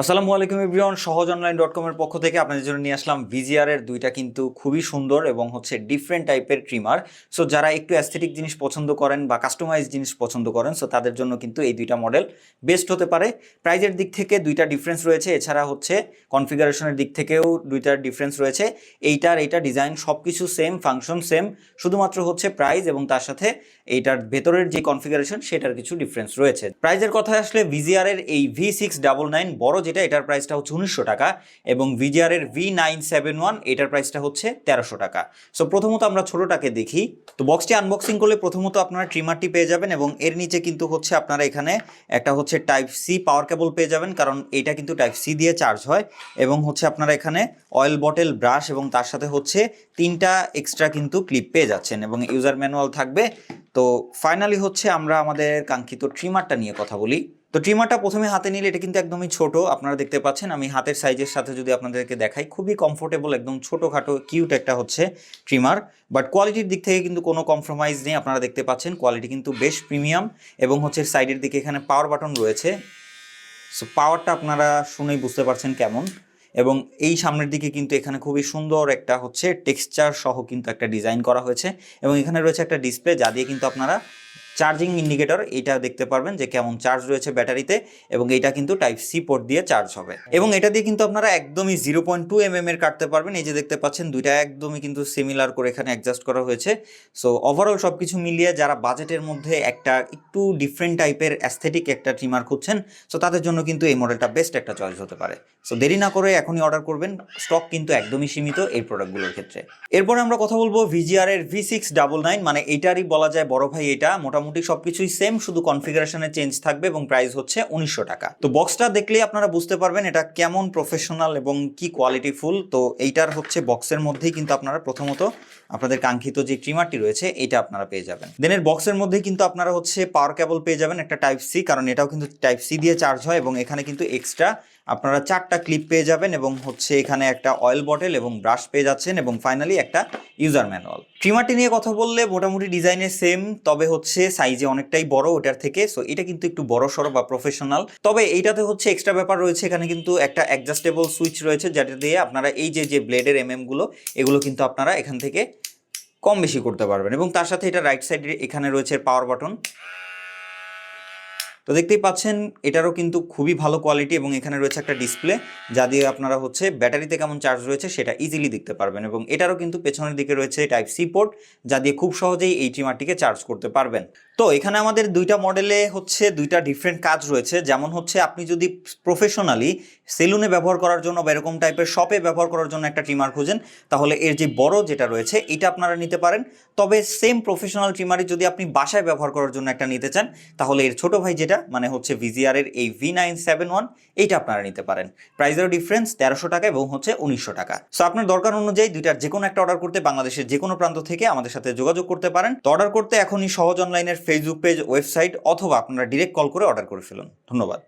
আসসালামু আলাইকুম এভরিওয়ান, সহজ অনলাইন ডট কমের পক্ষ থেকে আপনাদের জন্য নিয়ে আসলাম ভিজিআর এর দুইটা কিন্তু খুবই সুন্দর এবং হচ্ছে ডিফারেন্ট টাইপের ট্রিমার সো যারা একটু অ্যাস্থেটিক জিনিস পছন্দ করেন বা কাস্টমাইজ জিনিস পছন্দ করেন সো তাদের জন্য কিন্তু এই দুইটা মডেল বেস্ট হতে পারে। প্রাইজের দিক থেকে দুইটা ডিফারেন্স রয়েছে, এছাড়া হচ্ছে কনফিগারেশনের দিক থেকেও দুইটার ডিফারেন্স রয়েছে। এইটার এইটা ডিজাইন সব কিছু সেম ফাংশন সেম শুধুমাত্র হচ্ছে প্রাইস এবং তার সাথে এইটার ভেতরের যে কনফিগারেশন সেটার কিছু ডিফারেন্স রয়েছে। প্রাইজের কথায় আসলে ভিজিআর এর এই ভি সিক্স ডাবল নাইন বড় যেটা এটার প্রাইসটা হচ্ছে উনিশশো টাকা এবং ভিজিআর এর ভি নাইন সেভেন ওয়ান এটার প্রাইসটা হচ্ছে তেরোশো টাকা। সো প্রথমত আমরা ছোটোটাকে দেখি। তো বক্সটি আনবক্সিং করলে প্রথমত আপনারা ট্রিমারটি পেয়ে যাবেন এবং এর নিচে কিন্তু হচ্ছে আপনারা এখানে একটা হচ্ছে টাইপ সি পাওয়ার কেবল পেয়ে যাবেন, কারণ এটা কিন্তু টাইপ সি দিয়ে চার্জ হয় এবং হচ্ছে আপনারা এখানে অয়েল বটেল ব্রাশ এবং তার সাথে হচ্ছে তিনটা এক্সট্রা কিন্তু ক্লিপ পেয়ে যাচ্ছেন এবং ইউজার ম্যানুয়াল থাকবে। তো ফাইনালি হচ্ছে আমরা আমাদের কাঙ্ক্ষিত ট্রিমারটা নিয়ে কথা বলি। তো ট্রিমারটা প্রথমে হাতে নিলে এটা কিন্তু একদমই ছোট। আপনারা দেখতে পাচ্ছেন, আমি হাতের সাইজের সাথে যদি আপনাদেরকে দেখাই, খুবই কমফোর্টেবল একদম ছোটোখাটো কিউট একটা হচ্ছে ট্রিমার বাট কোয়ালিটির দিক থেকে কিন্তু কোনো কম্প্রোমাইজ নেই, আপনারা দেখতে পাচ্ছেন কোয়ালিটি কিন্তু বেশ প্রিমিয়াম এবং হচ্ছে সাইডের দিকে এখানে পাওয়ার বাটন রয়েছে। সো পাওয়ারটা আপনারা শুনেই বুঝতে পারছেন কেমন। এবং এই সামনের দিকে কিন্তু এখানে খুবই সুন্দর একটা হচ্ছে টেক্সচার সহ কিন্তু একটা ডিজাইন করা হয়েছে। এবং এখানে রয়েছে একটা ডিসপ্লে যা দিয়ে কিন্তু আপনারা চার্জিং ইন্ডিকেটর, এটা দেখতে পারবেন যে কেমন চার্জ রয়েছে ব্যাটারিতে এবং এটা কিন্তু টাইপ সি পোর্ট দিয়ে চার্জ হবে। এবং এটা দিয়ে কিন্তু আপনারা একদমই জিরো পয়েন্ট টু এম এর কাটতে পারবেন। এই যে দেখতে পাচ্ছেন, দুইটা একদমই কিন্তু সিমিলার করে এখানে অ্যাডজাস্ট করা হয়েছে। সো ওভারঅল সব কিছু মিলিয়ে যারা বাজেটের মধ্যে একটা একটু ডিফারেন্ট টাইপের অ্যাস্থেটিক একটা ট্রিমার খুঁজছেন সো তাদের জন্য কিন্তু এই মডেলটা বেস্ট একটা চয়েস হতে পারে। সো দেরি না করে এখনই অর্ডার করবেন। স্টক কিন্তু একদমই সীমিত এই প্রোডাক্টগুলোর ক্ষেত্রে। এরপরে আমরা কথা বলব ভিজিআর এর ভি সিক্স ডাবল নাইন মানে এইটারই বলা যায় বড় ভাই এটা। মোটামুটি সবকিছুই সেম শুধু কনফিগারেশনে চেঞ্জ থাকবে এবং প্রাইস হচ্ছে উনিশশো টাকা। তো বক্সটা দেখলেই আপনারা বুঝতে পারবেন এটা কেমন প্রফেশনাল এবং কি কোয়ালিটি ফুল তো এইটার হচ্ছে বক্সের মধ্যেই কিন্তু আপনারা প্রথমত আপনাদের কাঙ্ক্ষিত যে ট্রিমারটি রয়েছে এটা আপনারা পেয়ে যাবেন। দেন এর বক্সের মধ্যেই কিন্তু আপনারা হচ্ছে পাওয়ার কেবল পেয়ে যাবেন একটা টাইপ সি কারণ এটাও কিন্তু টাইপ সি দিয়ে চার্জ হয় এবং এখানে কিন্তু এক্সট্রা আপনারা চারটা ক্লিপ পেয়ে যাবেন এবং হচ্ছে এখানে একটা অয়েল বটেল এবং ব্রাশ পেয়ে যাচ্ছেন এবং ফাইনালি একটা ইউজার ম্যানুয়াল ট্রিমারটি নিয়ে কথা বললে মোটামুটি ডিজাইনে সেম তবে হচ্ছে সাইজে অনেকটাই বড় ওটার থেকে সো এটা কিন্তু একটু বড় সড়ো বা প্রফেশনাল তবে এইটাতে হচ্ছে এক্সট্রা ব্যাপার রয়েছে, এখানে কিন্তু একটা অ্যাডজাস্টেবল সুইচ রয়েছে, যেটা দিয়ে আপনারা এই যে যে ব্লেডের এমগুলো, এগুলো কিন্তু আপনারা এখান থেকে কম বেশি করতে পারবেন। এবং তার সাথে এটা রাইট সাইডে এখানে রয়েছে পাওয়ার বাটন তো দেখতেই পাচ্ছেন, এটারও কিন্তু খুবই ভালো কোয়ালিটি এবং এখানে রয়েছে একটা ডিসপ্লে যা দিয়ে আপনারা হচ্ছে ব্যাটারিতে কেমন চার্জ রয়েছে সেটা ইজিলি দেখতে পারবেন এবং এটারও কিন্তু পেছনের দিকে রয়েছে টাইপ সি পোর্ট যা দিয়ে খুব সহজেই এই ট্রিমারটিকে চার্জ করতে পারবেন। তো এখানে আমাদের দুইটা মডেলে হচ্ছে দুইটা ডিফারেন্ট কাজ রয়েছে। যেমন হচ্ছে আপনি যদি প্রফেশনালি সেলুনে ব্যবহার করার জন্য বা এরকম টাইপের শপে ব্যবহার করার জন্য একটা ট্রিমার খুঁজেন, তাহলে এর যে বড় যেটা রয়েছে, এটা আপনারা নিতে পারেন। তবে সেম প্রফেশনাল ট্রিমারই যদি আপনি বাসায় ব্যবহার করার জন্য একটা নিতে চান, তাহলে এর ছোট ভাই যেটা মানে হচ্ছে ভিজিআর এর এই ভি নাইন সেভেন ওয়ান এইটা আপনারা নিতে পারেন। প্রাইসেরও ডিফারেন্স তেরোশো টাকা এবং হচ্ছে উনিশশো টাকা। সো আপনার দরকার অনুযায়ী দুইটার যে কোনো একটা অর্ডার করতে বাংলাদেশের যে কোনো প্রান্ত থেকে আমাদের সাথে যোগাযোগ করতে পারেন। তো অর্ডার করতে এখনই সহজ অনলাইনের ফেসবুক পেজ ওয়েবসাইট অথবা আপনারা ডিরেক্ট কল করে অর্ডার করে ফেলুন। ধন্যবাদ।